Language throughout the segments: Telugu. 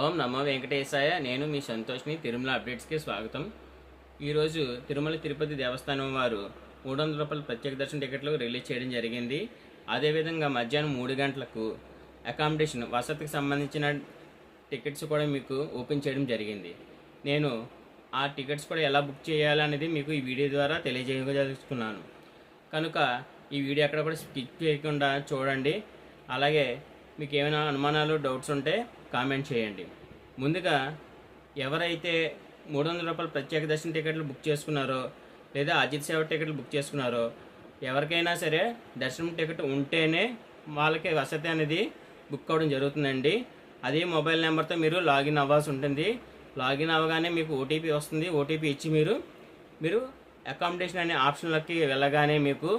ఓం నమో వెంకటేశాయ. నేను మీ సంతోష్ని తిరుమల అప్డేట్స్కి స్వాగతం. ఈరోజు తిరుమల తిరుపతి దేవస్థానం వారు మూడు వందల రూపాయల ప్రత్యేక దర్శన టికెట్లు రిలీజ్ చేయడం జరిగింది. అదేవిధంగా మధ్యాహ్నం మూడు గంటలకు అకామిడేషన్ వసతికి సంబంధించిన టికెట్స్ కూడా మీకు ఓపెన్ చేయడం జరిగింది. నేను ఆ టికెట్స్ కూడా ఎలా బుక్ చేయాలనేది మీకు ఈ వీడియో ద్వారా తెలియజేయదలుచుకున్నాను. కనుక ఈ వీడియో ఎక్కడ కూడా స్కిప్ చేయకుండా చూడండి. అలాగే మీకు ఏమైనా అనుమానాలు డౌట్స్ ఉంటే కామెంట్ చేయండి. ముందుగా ఎవరైతే మూడు వందల రూపాయల ప్రత్యేక దర్శన టికెట్లు బుక్ చేసుకున్నారో లేదా అజిత్ సేవ టికెట్లు బుక్ చేసుకున్నారో ఎవరికైనా సరే దర్శనం టికెట్ ఉంటేనే వాళ్ళకి వసతి అనేది బుక్ అవ్వడం జరుగుతుందండి. అదే మొబైల్ నెంబర్తో మీరు లాగిన్ అవ్వాల్సి ఉంటుంది. లాగిన్ అవ్వగానే మీకు ఓటీపీ వస్తుంది. ఓటీపీ ఇచ్చి మీరు మీరు అకామిడేషన్ అనే ఆప్షన్లకి వెళ్ళగానే మీకు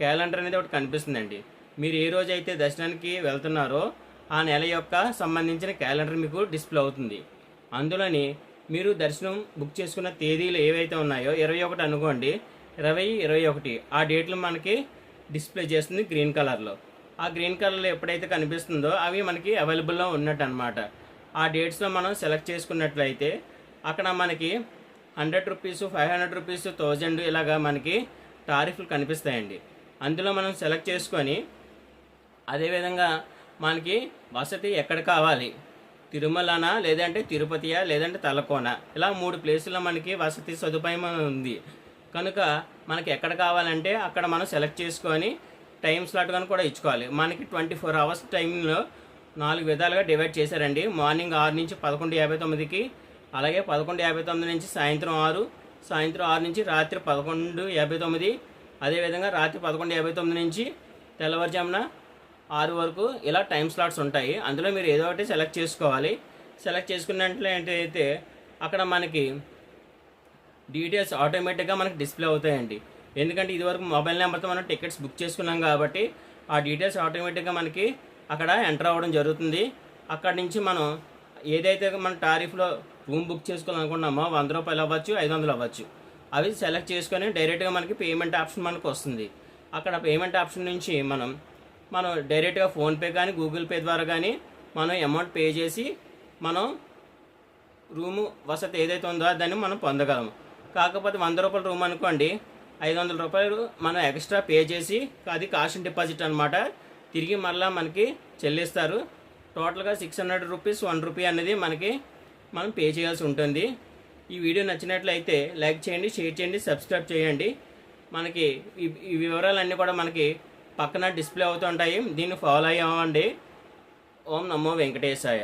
క్యాలెండర్ అనేది ఒకటి కనిపిస్తుందండి. మీరు ఏ రోజు అయితే దర్శనానికి వెళ్తున్నారో ఆ నెల యొక్క సంబంధించిన క్యాలెండర్ మీకు డిస్ప్లే అవుతుంది. అందులోని మీరు దర్శనం బుక్ చేసుకున్న తేదీలు ఏవైతే ఉన్నాయో ఇరవై ఒకటి అనుకోండి ఇరవై ఇరవై ఒకటి ఆ డేట్లు మనకి డిస్ప్లే చేస్తుంది గ్రీన్ కలర్లో. ఆ గ్రీన్ కలర్లో ఎప్పుడైతే కనిపిస్తుందో అవి మనకి అవైలబుల్లో ఉన్నట్టు అనమాట ఆ డేట్స్లో మనం సెలెక్ట్ చేసుకున్నట్లయితే అక్కడ మనకి hundred rupees five hundred rupees thousand ఇలాగా మనకి టారిఫ్లు కనిపిస్తాయండి. అందులో మనం సెలెక్ట్ చేసుకొని అదేవిధంగా మనకి వసతి ఎక్కడ కావాలి? తిరుమలనా? లేదంటే తిరుపతియా? లేదంటే తలకోన? ఇలా మూడు ప్లేసుల్లో మనకి వసతి సదుపాయం ఉంది. కనుక మనకి ఎక్కడ కావాలంటే అక్కడ మనం సెలెక్ట్ చేసుకొని టైం స్లాట్ కానీ కూడా ఇచ్చుకోవాలి. మనకి ట్వంటీ ఫోర్ అవర్స్ టైంలో నాలుగు విధాలుగా డివైడ్ చేశారండి. మార్నింగ్ ఆరు నుంచి పదకొండు యాభై తొమ్మిదికి అలాగే పదకొండు యాభై తొమ్మిది నుంచి సాయంత్రం ఆరు సాయంత్రం ఆరు నుంచి రాత్రి పదకొండు యాభై తొమ్మిది అదేవిధంగా రాత్రి పదకొండు యాభై తొమ్మిది నుంచి తెల్లవారుజామున ఆరు వరకు ఇలా టైం స్లాట్స్ ఉంటాయి. అందులో మీరు ఏదో ఒకటి సెలెక్ట్ చేసుకోవాలి. సెలెక్ట్ చేసుకున్నట్లయితే అయితే అక్కడ మనకి డీటెయిల్స్ ఆటోమేటిక్గా మనకి డిస్ప్లే అవుతాయండి. ఎందుకంటే ఇదివరకు మొబైల్ నెంబర్తో మనం టికెట్స్ బుక్ చేసుకున్నాం కాబట్టి ఆ డీటెయిల్స్ ఆటోమేటిక్గా మనకి అక్కడ ఎంటర్ అవ్వడం జరుగుతుంది. అక్కడి నుంచి మనం ఏదైతే మన టారిఫ్లో రూమ్ బుక్ చేసుకోవాలనుకున్నామో వంద రూపాయలు అవ్వచ్చు ఐదు వందలు అవ్వచ్చు. అవి సెలెక్ట్ చేసుకొని డైరెక్ట్గా మనకి పేమెంట్ ఆప్షన్ మనకు వస్తుంది. అక్కడ పేమెంట్ ఆప్షన్ నుంచి మనం మనం డైరెక్ట్గా ఫోన్పే కానీ గూగుల్ పే ద్వారా కానీ మనం అమౌంట్ పే చేసి మనం రూము వసతి ఏదైతే ఉందో దాన్ని మనం పొందగలము. కాకపోతే వంద రూపాయల రూమ్ అనుకోండి ఐదు వందల రూపాయలు మనం ఎక్స్ట్రా పే చేసి అది కాస్ట్ డిపాజిట్ అనమాట తిరిగి మళ్ళీ మనకి చెల్లిస్తారు. టోటల్గా six hundred rupees one rupee అనేది మనకి మనం పే చేయాల్సి ఉంటుంది. ఈ వీడియో నచ్చినట్లయితే లైక్ చేయండి షేర్ చేయండి సబ్స్క్రైబ్ చేయండి. మనకి ఈ వివరాలన్నీ కూడా మనకి పక్కన డిస్ప్లే అవుతుంటాయి దీన్ని ఫాలో అయ్యామండి. ఓం నమో వెంకటేశాయ.